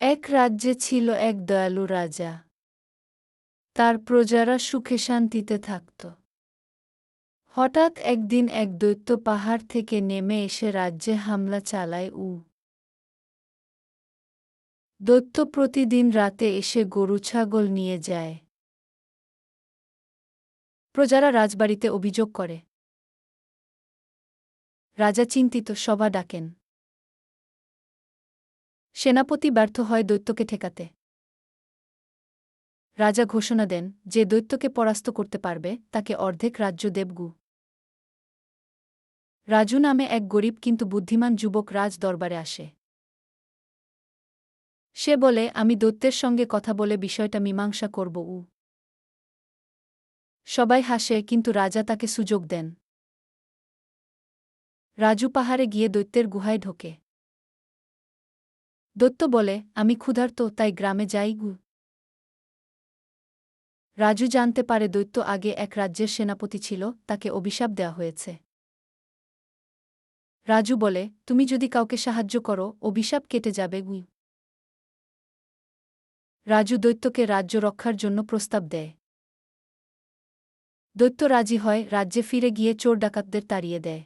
এক রাজ্যে ছিল এক দয়ালু রাজা। তার প্রজারা সুখে শান্তিতে থাকত। হঠাৎ একদিন এক দৈত্য পাহাড় থেকে নেমে এসে রাজ্যে হামলা চালায় উ। দৈত্য প্রতিদিন রাতে এসে গরু ছাগল নিয়ে যায়। প্রজারা রাজবাড়িতে অভিযোগ করে। রাজা চিন্তিত, সভা ডাকেন। সেনাপতি ব্যর্থ হয় দৈত্যকে ঠেকাতে। রাজা ঘোষণা দেন, যে দৈত্যকে পরাস্ত করতে পারবে, তাকে অর্ধেক রাজ্য দেবগু রাজু নামে এক গরিব কিন্তু বুদ্ধিমান যুবক রাজ দরবারে আসে। সে বলে, আমি দৈত্যের সঙ্গে কথা বলে বিষয়টা মীমাংসা করব উ। সবাই হাসে, কিন্তু রাজা তাকে সুযোগ দেন। রাজু পাহাড়ে গিয়ে দৈত্যের গুহায় ঢোকে। দৈত্য বলে, আমি ক্ষুধার্ত, তাই গ্রামে যাই গু। রাজু জানতে পারে দৈত্য আগে এক রাজ্যের সেনাপতি ছিল, তাকে অভিশাপ দেওয়া হয়েছে। রাজু বলে, তুমি যদি কাউকে সাহায্য করো, অভিশাপ কেটে যাবে গুই রাজু দৈত্যকে রাজ্য রক্ষার জন্য প্রস্তাব দেয়। দৈত্য রাজি হয়, রাজ্যে ফিরে গিয়ে চোর ডাকাতদের তাড়িয়ে দেয়।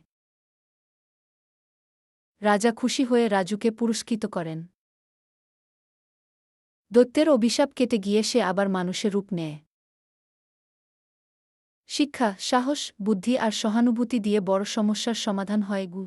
রাজা খুশি হয়ে রাজুকে পুরস্কৃত করেন। দৈত্যের অভিশাপ কেটে গিয়ে সে আবার মানুষের রূপ নেয়। শিক্ষা, সাহস, বুদ্ধি আর সহানুভূতি দিয়ে বড় সমস্যার সমাধান হয় গু।